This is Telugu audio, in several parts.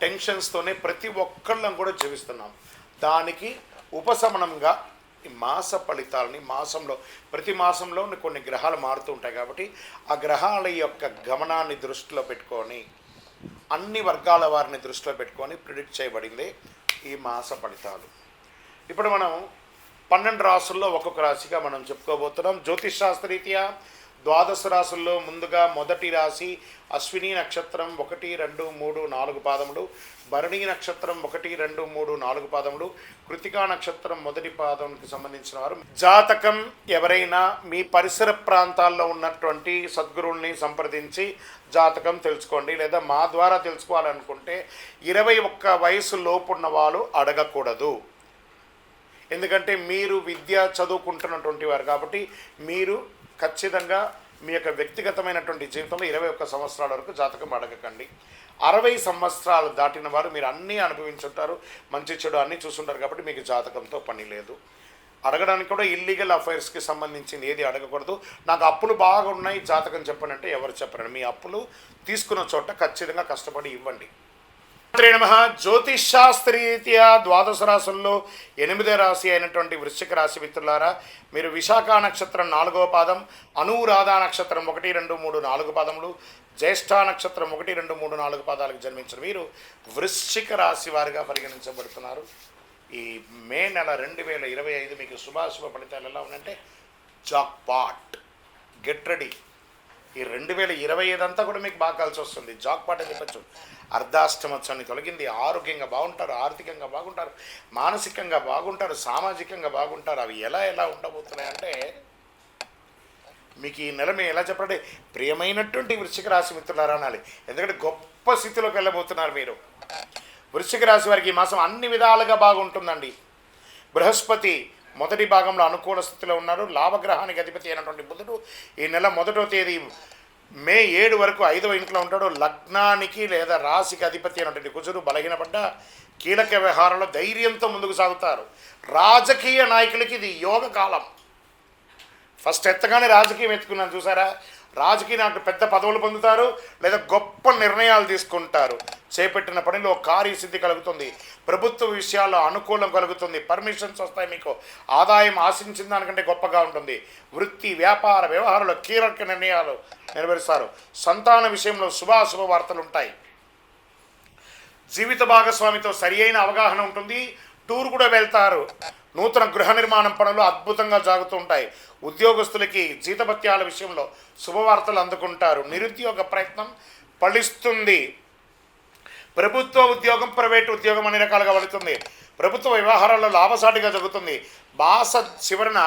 టెన్షన్స్తోనే ప్రతి ఒక్కళ్ళం కూడా జీవిస్తున్నాం. దానికి ఉపశమనంగా ఈ మాస ఫలితాలని మాసంలో ప్రతి మాసంలో కొన్ని గ్రహాలు మారుతూ ఉంటాయి కాబట్టి ఆ గ్రహాల యొక్క గమనాన్ని దృష్టిలో పెట్టుకొని అన్ని వర్గాల వారిని దృష్టిలో పెట్టుకొని ప్రిడిక్ట్ చేయబడింది ఈ మాస ఫలితాలు. ఇప్పుడు మనం పన్నెండు రాసుల్లో ఒక్కొక్క రాశిగా మనం చెప్పుకోబోతున్నాం. జ్యోతిష్ శాస్త్రరీత్యా ద్వాదశ రాసుల్లో ముందుగా మొదటి రాశి అశ్విని నక్షత్రం ఒకటి రెండు మూడు నాలుగు పాదములు భరణి నక్షత్రం ఒకటి రెండు మూడు నాలుగు పాదములు కృతికా నక్షత్రం మొదటి పాదంకి సంబంధించిన వారు. జాతకం ఎవరైనా మీ పరిసర ప్రాంతాల్లో ఉన్నటువంటి సద్గురువుల్ని సంప్రదించి జాతకం తెలుసుకోండి. లేదా మా ద్వారా తెలుసుకోవాలనుకుంటే ఇరవై ఒక్క వయసు లోపున్న వాళ్ళు అడగకూడదు. ఎందుకంటే మీరు విద్య చదువుకుంటున్నటువంటి వారు కాబట్టి మీరు ఖచ్చితంగా మీ యొక్క వ్యక్తిగతమైనటువంటి జీవితంలో ఇరవై ఒక్క సంవత్సరాల వరకు జాతకం అడగకండి. అరవై సంవత్సరాలు దాటిన వారు మీరు అన్నీ అనుభవించుంటారు మంచి చెడు అన్నీ చూసుంటారు కాబట్టి మీకు జాతకంతో పని లేదు. అడగడానికి కూడా ఇల్లీగల్ అఫైర్స్కి సంబంధించింది ఏది అడగకూడదు. నాకు అప్పులు బాగా ఉన్నాయి జాతకం చెప్పనంటే ఎవరు చెప్పరండి. మీ అప్పులు తీసుకున్న చోట ఖచ్చితంగా కష్టపడి ఇవ్వండి. శ్రీ నమ. రీత్యా ద్వాదశ రాశుల్లో ఎనిమిదో రాశి అయినటువంటి వృశ్చిక రాశి మిత్రులారా మీరు విశాఖ నక్షత్రం నాలుగవ పాదం అనురాధ నక్షత్రం ఒకటి రెండు మూడు నాలుగు పాదములు జ్యేష్ఠ నక్షత్రం ఒకటి రెండు మూడు నాలుగు పాదాలకు జన్మించిన మీరు వృశ్చిక రాశి వారిగా పరిగణించబడుతున్నారు. ఈ మే నెల రెండు వేల ఇరవై ఐదు మీకు శుభాశుభ ఫలితాలు ఎలా ఉన్నాయంటే జాక్ పాట్. Get ready. ఈ రెండు వేల ఇరవై ఐదు అంతా కూడా మీకు బాగా కలిసి వస్తుంది. జాక్ పాట్ అని చెప్పచ్చు. అర్ధాష్టమత్సవాన్ని తొలగింది. ఆరోగ్యంగా బాగుంటారు ఆర్థికంగా బాగుంటారు మానసికంగా బాగుంటారు సామాజికంగా బాగుంటారు. అవి ఎలా ఎలా ఉండబోతున్నాయంటే మీకు ఈ నెల మేము ఎలా చెప్పండి? ప్రియమైనటువంటి వృశ్చిక రాశి మిత్రులారా అనాలి. ఎందుకంటే గొప్ప స్థితిలోకి వెళ్ళబోతున్నారు మీరు. వృశ్చిక రాశి వారికి ఈ మాసం అన్ని విధాలుగా బాగుంటుందండి. బృహస్పతి మొదటి భాగంలో అనుకూల స్థితిలో ఉన్నారు. లాభగ్రహానికి అధిపతి అయినటువంటి బుధుడు ఈ నెల మొదటో తేదీ మే ఏడు వరకు ఐదవ ఇంట్లో ఉంటాడు. లగ్నానికి లేదా రాశికి అధిపతి అయినటువంటి కుజుడు బలహీనపడ్డ కీలక వ్యవహారంలో ధైర్యంతో ముందుకు సాగుతారు. రాజకీయ నాయకులకి ఇది యోగ కాలం. ఫస్ట్ ఎత్తగానే రాజకీయం ఎత్తుకున్నాను. చూసారా? రాజకీయ నాయకులు పెద్ద పదవులు పొందుతారు లేదా గొప్ప నిర్ణయాలు తీసుకుంటారు. చేపట్టిన పనిలో కార్యసిద్ధి కలుగుతుంది. ప్రభుత్వ విషయాల్లో అనుకూలం కలుగుతుంది. పర్మిషన్స్ వస్తాయి మీకు. ఆదాయం ఆశించిన దానికంటే గొప్పగా ఉంటుంది. వృత్తి వ్యాపార వ్యవహారంలో కీలక నిర్ణయాలు నెరవేరుస్తారు. సంతాన విషయంలో శుభాశుభ వార్తలు ఉంటాయి. జీవిత భాగస్వామితో సరి అయిన అవగాహన ఉంటుంది. టూర్ కూడా వెళ్తారు. నూతన గృహ నిర్మాణం పనులు అద్భుతంగా జరుగుతుంటాయి. ఉద్యోగస్తులకి జీతభత్యాల విషయంలో శుభవార్తలు అందుకుంటారు. నిరుద్యోగ ప్రయత్నం ఫలిస్తుంది. ప్రభుత్వ ఉద్యోగం ప్రైవేట్ ఉద్యోగం అన్ని రకాలుగా వెళుతుంది ప్రభుత్వ వ్యవహారాల్లో లాభసాటిగా జరుగుతుంది. బాస చివరన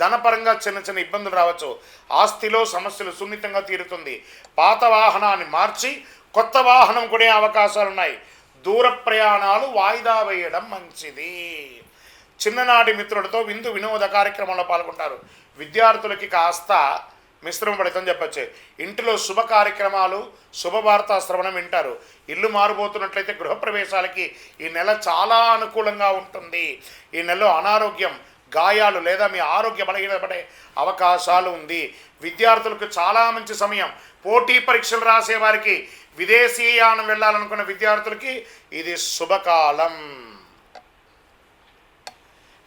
ధనపరంగా చిన్న చిన్న ఇబ్బందులు రావచ్చు. ఆస్తిలో సమస్యలు సున్నితంగా తీరుతుంది. పాత వాహనాన్ని మార్చి కొత్త వాహనం కొనే అవకాశాలు ఉన్నాయి దూర ప్రయాణాలు వాయిదా వేయడం మంచిది. చిన్ననాటి మిత్రులతో విందు వినోద కార్యక్రమంలో పాల్గొంటారు. విద్యార్థులకి కాస్త మిశ్రమ ఫలితం చెప్పచ్చు. ఇంటిలో శుభ కార్యక్రమాలు శుభవార్త శ్రవణం వింటారు. ఇల్లు మారుబోతున్నట్లయితే గృహప్రవేశాలకి ఈ నెల చాలా అనుకూలంగా ఉంటుంది. ఈ నెలలో అనారోగ్యం గాయాలు లేదా మీ ఆరోగ్య బలహీనపడే అవకాశాలు ఉంది. విద్యార్థులకు చాలా మంచి సమయం. పోటీ పరీక్షలు రాసే వారికి విదేశీయానం వెళ్ళాలనుకున్న విద్యార్థులకి ఇది శుభకాలం.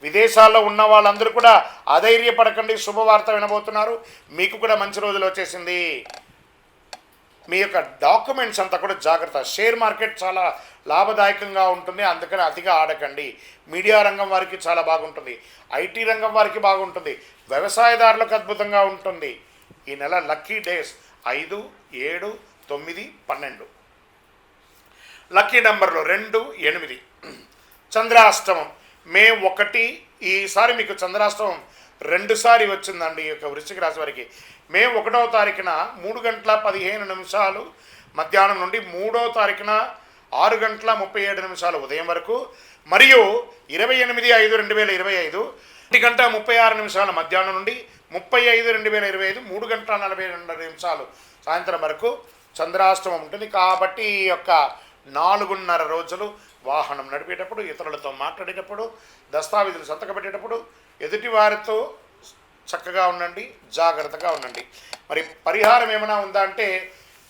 విదేశాల్లో ఉన్న వాళ్ళందరూ కూడా అధైర్యపడకండి. శుభవార్త వినబోతున్నారు. మీకు కూడా మంచి రోజులు వచ్చేసింది. మీ యొక్క డాక్యుమెంట్స్ అంతా కూడా జాగ్రత్త. షేర్ మార్కెట్ చాలా లాభదాయకంగా ఉంటుంది. అందుకని అతిగా ఆడకండి. మీడియా రంగం వారికి చాలా బాగుంటుంది. ఐటీ రంగం వారికి బాగుంటుంది. వ్యవసాయదారులకు అద్భుతంగా ఉంటుంది. ఈ నెల లక్కీ డేస్ ఐదు ఏడు తొమ్మిది పన్నెండు. లక్కీ నెంబర్లు రెండు ఎనిమిది. చంద్రాష్టమం. మే ఒకటి ఈసారి మీకు చంద్రాష్టమం రెండుసారి వచ్చిందండి ఈ యొక్క వృశ్చిక రాశి వారికి. మే ఒకటవ తారీఖున మూడు గంటల పదిహేను నిమిషాలు మధ్యాహ్నం నుండి మూడో తారీఖున ఆరు గంటల ముప్పై ఏడు నిమిషాలు ఉదయం వరకు మరియు ఇరవై ఎనిమిది ఐదు రెండు వేల ఇరవై ఐదు ఒకటి గంట ముప్పై ఆరు నిమిషాల మధ్యాహ్నం నుండి ముప్పై ఐదు రెండు వేల ఇరవై ఐదు మూడు గంటల నలభై రెండు నిమిషాలు సాయంత్రం వరకు చంద్రాష్టమం ఉంటుంది. కాబట్టి ఈ యొక్క నాలుగున్నర రోజులు వాహనం నడిపేటప్పుడు ఇతరులతో మాట్లాడేటప్పుడు దస్తావేజులు సంతకం పెట్టేటప్పుడు ఎదుటి వారితో చక్కగా ఉండండి జాగ్రత్తగా ఉండండి. మరి పరిహారం ఏమైనా ఉందా అంటే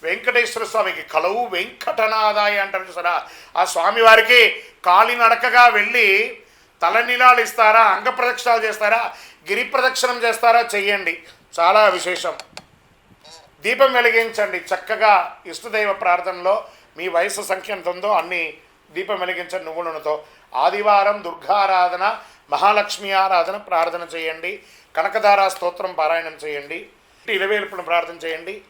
వెంకటేశ్వర స్వామికి కలవు వెంకటనాదాయ అంటారు చూసారా? ఆ స్వామి వారికి కాలినడకగా వెళ్ళి తలనీలాలు ఇస్తారా అంగ ప్రదక్షిణాలు చేస్తారా గిరి ప్రదక్షిణం చేస్తారా చెయ్యండి. చాలా విశేషం. దీపం వెలిగించండి చక్కగా ఇష్టదైవ ప్రార్థనలో. మీ వయసు సంఖ్య ఎంత ఉందో అన్నీ దీపం వెలిగించండి నువ్వులతో ఆదివారం దుర్గారాధన మహాలక్ష్మి ఆరాధన ప్రార్థన చేయండి. కనకధారా స్తోత్రం పారాయణం చేయండి. ఇలవేల్పును ప్రార్థన చేయండి.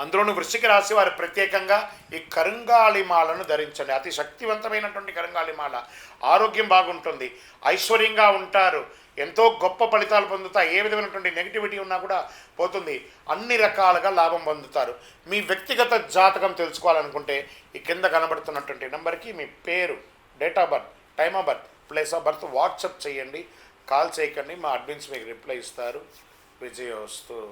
అందులోనూ వృశ్చిక రాశి వారు ప్రత్యేకంగా ఈ కరుంగాళిమాలను ధరించండి. అతి శక్తివంతమైనటువంటి కరుంగాళిమాల ఆరోగ్యం బాగుంటుంది. ఐశ్వర్యంగా ఉంటారు. ఎంతో గొప్ప ఫలితాలు పొందుతారు. ఏ విధమైనటువంటి నెగిటివిటీ ఉన్నా కూడా పోతుంది. అన్ని రకాలుగా లాభం పొందుతారు. మీ వ్యక్తిగత జాతకం తెలుసుకోవాలనుకుంటే ఈ కింద కనబడుతున్నటువంటి నెంబర్కి మీ పేరు date of birth time of birth place of birth WhatsApp చేయండి. కాల్ చేయకండి. మా అడ్మిన్స్ మీకు రిప్లై ఇస్తారు. విజయోస్తు.